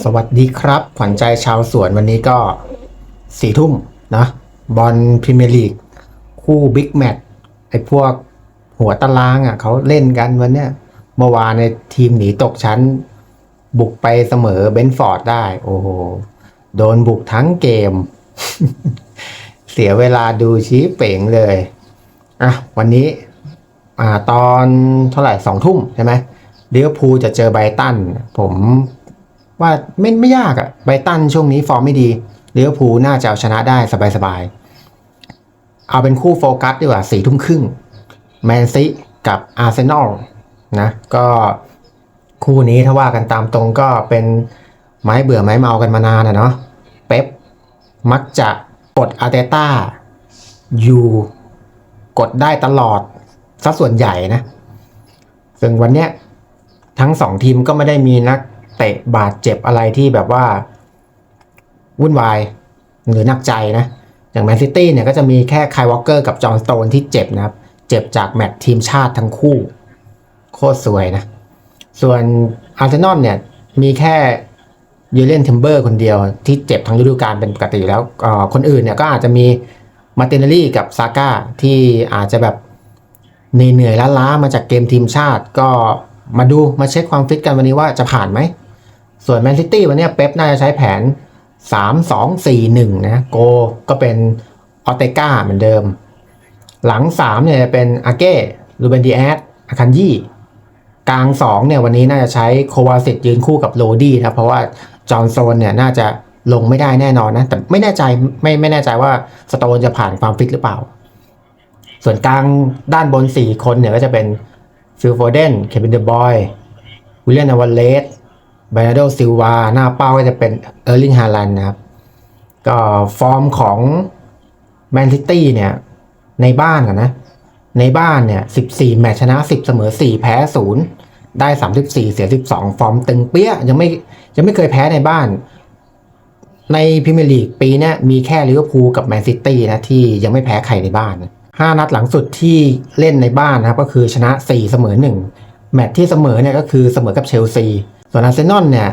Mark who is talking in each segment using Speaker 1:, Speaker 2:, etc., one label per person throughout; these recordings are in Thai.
Speaker 1: สวัสดีครับ ขวัญใจชาวสวนวันนี้ก็สี่ทุ่มนะบอลพรีเมียร์ลีก คู่บิ๊กแมตช์ไอ้พวกหัวตารางอะเขาเล่นกันวันเนี้ยเมื่อวานในทีมหนีตกชั้น บุกไปเสมอเบนฟอร์ดได้ โอ้โห โดนบุกทั้งเกม เสียเวลาดูชี้เป่งเลย อะ วันนี้ อ่าตอนเท่าไหร่สองทุ่มใช่ไหมเลี้ยวภูจะเจอไบตัน ผม ว่าไม่ไม่ยากอะไบตันช่วงนี้ฟอร์มไม่ดีเลี้ยวภูน่าจะเอาชนะได้สบายๆ เอาเป็นคู่โฟกัสดีกว่าสี่ทุ่มครึ่งแมนซีกับอาร์เซนอลนะก็คู่นี้ถ้าว่ากันตามตรงก็เป็นไม้เบื่อไม้เมากันมานานอะเนาะเป๊ปมักจะกดอาร์เตต้าอยู่กดได้ตลอดสัดส่วนใหญ่นะ ซึ่งวันเนี้ยทั้งสองทีมก็ไม่ได้มีนัก เตะบาดเจ็บอะไรที่แบบว่า วุ่นวายหรือหนักใจนะ อย่างแมนซิตี้เนี่ยก็จะมีแค่ไคยวอลเกอร์กับจอห์นสโตนที่เจ็บนะครับ เจ็บจากแมตช์ทีมชาติทั้งคู่ โคตรสวยนะ ส่วนอาร์เซนอลเนี่ยมีแค่ยูเลียนทิมเบอร์คนเดียวที่เจ็บทั้งฤดูกาลเป็นปกติแล้วคนอื่นเนี่ยก็อาจจะมีมาร์ตินเนลลี่กับซาก้าที่อาจจะแบบเหนื่อยๆล้าๆมาจากเกมทีมชาติก็มาดูมาเช็คความฟิตกันวันนี้ว่าจะผ่านไหม ส่วนแมนซิตี้วันนี้เป๊ปน่าจะใช้แผน 3 2 4 1 นะโกก็เป็นออเตกาเหมือนเดิม หลัง 3 เนี่ยเป็นอาเก้ลูเบนดีแอสอาคันยี่กลาง 2 เนี่ยวันนี้น่าจะใช้โควาสิตยืนคู่กับโรดี้นะเพราะว่าจอห์นโซนเนี่ยน่าจะลงไม่ได้แน่นอนนะ แต่ไม่แน่ใจไม่ไม่แน่ใจว่าสโตนจะผ่านความฟิตหรือเปล่า ส่วนกลางด้านบน 4 คนเนี่ยก็จะเป็นฟิลโฟเดน เควินเดอร์บอย วิลเลียนอวัลเลส เบรนาโดซิลวาหน้าเป้าก็จะเป็นเออร์ลิงฮาลันนะครับ ก็ฟอร์มของแมนซิตี้เนี่ย ในบ้านกันนะ ในบ้านเนี่ย 14 แมตช์ชนะ 10 เสมอ 4 แพ้ 0 ได้ 34 เสีย 12 ฟอร์มตึงเปี้ย ยังไม่ยังไม่เคยแพ้ในบ้าน ในพรีเมียร์ลีกปีนี้มีแค่ลิเวอร์พูลกับแมนซิตี้นะ ที่ยังไม่แพ้ใครในบ้าน 5 นัดหลังสุดที่เล่นในบ้านนะครับ ก็คือชนะ 4 เสมอ 1 แมตช์ที่เสมอเนี่ยก็คือเสมอกับเชลซี ส่วนอาร์เซนอลเนี่ย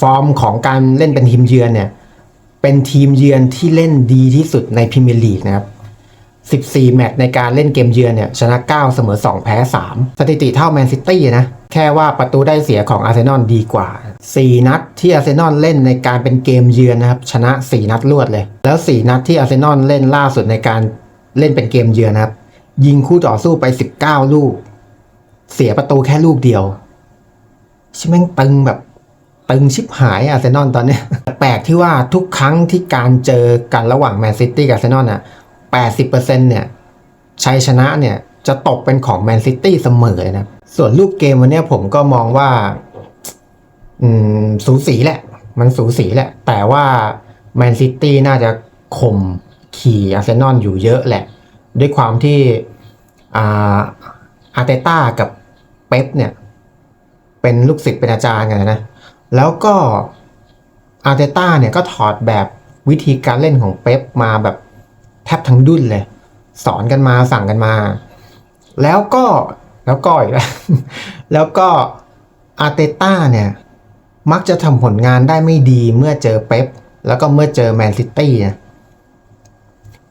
Speaker 1: ฟอร์มของการเล่นเป็นทีมเยือนเนี่ยเป็นทีมเยือนที่เล่นดีที่สุดในพรีเมียร์ลีกนะครับ14 แมตช์ในการเล่นเกมเยือนเนี่ยชนะ 9 เสมอ 2 แพ้ 3 สถิติเท่าแมนซิตี้นะ แค่ว่าประตูได้เสียของอาร์เซนอลดีกว่า 4 นัดที่อาร์เซนอลเล่นในการเป็นเกมเยือนนะครับ ชนะ 4 นัดรวดเลย แล้ว 4 นัดที่อาร์เซนอลเล่นล่าสุดในการเล่นเป็นเกมเยือนนะครับ ยิงคู่ต่อสู้ไป 19 ลูก เสียประตูแค่ลูกเดียว ชิแม่งตึงแบบตึงชิบหายอาร์เซนอลตอนนี้ แปลกที่ว่าทุกครั้งที่การเจอกันระหว่างแมนซิตี้กับอาร์เซนอลน่ะ80%เปอร์เซ็นต์เนี่ยชัยชนะเนี่ยจะตกเป็นของแมนซิตี้เสมอเลยนะ ส่วนรูปเกมวันนี้ผมก็มองว่า อืม สูสีแหละ มันสูสีแหละ แต่ว่าแมนซิตี้น่าจะข่มขี่อาร์เซนอลอยู่เยอะแหละ ด้วยความที่อาอาร์เตต้ากับเป๊ปเนี่ย เป็นลูกศิษย์เป็นอาจารย์กันนะ แล้วก็อาร์เตต้าเนี่ยก็ถอดแบบวิธีการเล่นของเป๊ปมาแบบแทบทั้งดุนเลย สอนกันมาสั่งกันมา แล้วก็แล้วก็อีกแล้วแล้วก็อาร์เตต้าเนี่ยมักจะทำผลงานได้ไม่ดีเมื่อเจอเป๊ปแล้วก็เมื่อเจอแมนซิตี้นะ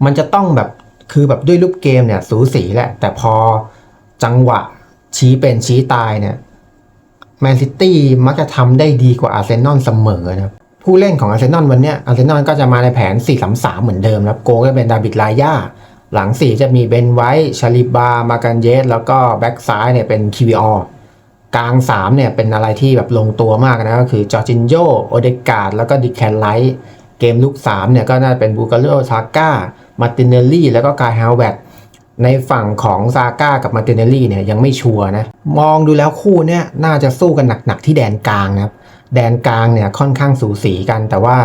Speaker 1: มันจะต้องแบบคือแบบด้วยรูปเกมเนี่ยสูสีแหละ แต่พอจังหวะชี้เป็นชี้ตายเนี่ย แมนซิตี้มักจะทำได้ดีกว่าอาร์เซนอลเสมอนะครับผู้เล่นของอาร์เซนอลวันนี้อาร์เซนอลก็จะมาในแผน 4-3-3 เหมือนเดิมนะครับโกก็เป็นดาบิดลายาหลัง 4 จะมีเบนไวท์ชาลิบา มากันเยส แล้วก็แบ็กซ้ายเนี่ยเป็นคิวิออกลาง 3 เนี่ยเป็นอะไรที่แบบลงตัวมากนะก็คือจอร์จินโยโอเดกาดแล้วก็ดิแคนไลท์เกมลุก3เนี่ยก็น่าเป็นบูการโลซาก้ามาตินเนลลี่แล้วก็กายฮาวเวต ในฝั่งของซาก้ากับมาติเนลลี่เนี่ยยังไม่ชัวร์นะ มองดูแล้วคู่เนี่ยน่าจะสู้กันหนักๆที่แดนกลางนะครับ แดนกลางเนี่ยค่อนข้างสูสีกัน แต่ว่า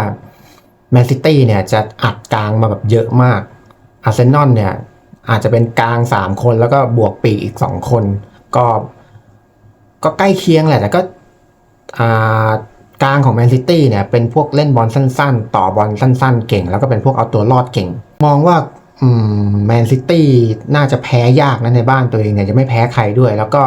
Speaker 1: แมนซิตี้เนี่ยจะอัดกลางมาแบบเยอะมากอาร์เซนอลเนี่ยอาจจะเป็นกลาง 3 คนแล้วก็บวกปีกอีก 2 คน ก็ ก็ใกล้เคียงแหละ แต่ก็กลางของแมนซิตี้เนี่ยเป็นพวกเล่นบอลสั้น ๆ ต่อบอลสั้น ๆ เก่ง แล้วก็เป็นพวกเอาตัวรอดเก่ง มองว่า แมนซิตี้น่าจะแพ้ยากนะในบ้านตัวเองเนี่ยจะไม่แพ้ใครด้วย แล้วก็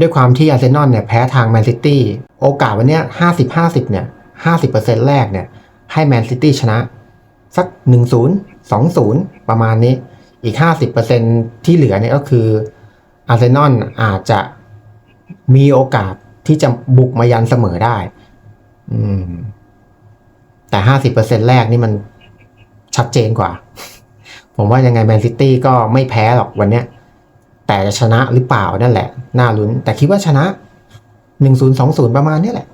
Speaker 1: ด้วยความที่อาร์เซนอลเนี่ยแพ้ทางแมนซิตี้โอกาสวันนี้ห้าสิบห้าสิบเนี่ยห้าสิบเปอร์เซ็นต์แรกเนี่ยให้แมนซิตี้ชนะ สักหนึ่งศูนย์สองศูนย์ประมาณนี้อีกห้าสิบเปอร์เซ็นที่เหลือเนี่ยก็คืออาร์เซนอลอาจจะมีโอกาสที่จะบุกมายันเสมอได้ อืม แต่ห้าสิบเปอร์เซ็นแรกนี่มันชัดเจนกว่า ผมว่ายังไงแมนซิตี้ก็ไม่แพ้หรอกวันเนี้ย แต่จะชนะหรือเปล่านั่นแหละ น่าลุ้น แต่คิดว่าชนะ 1020 ประมาณนี้แหละ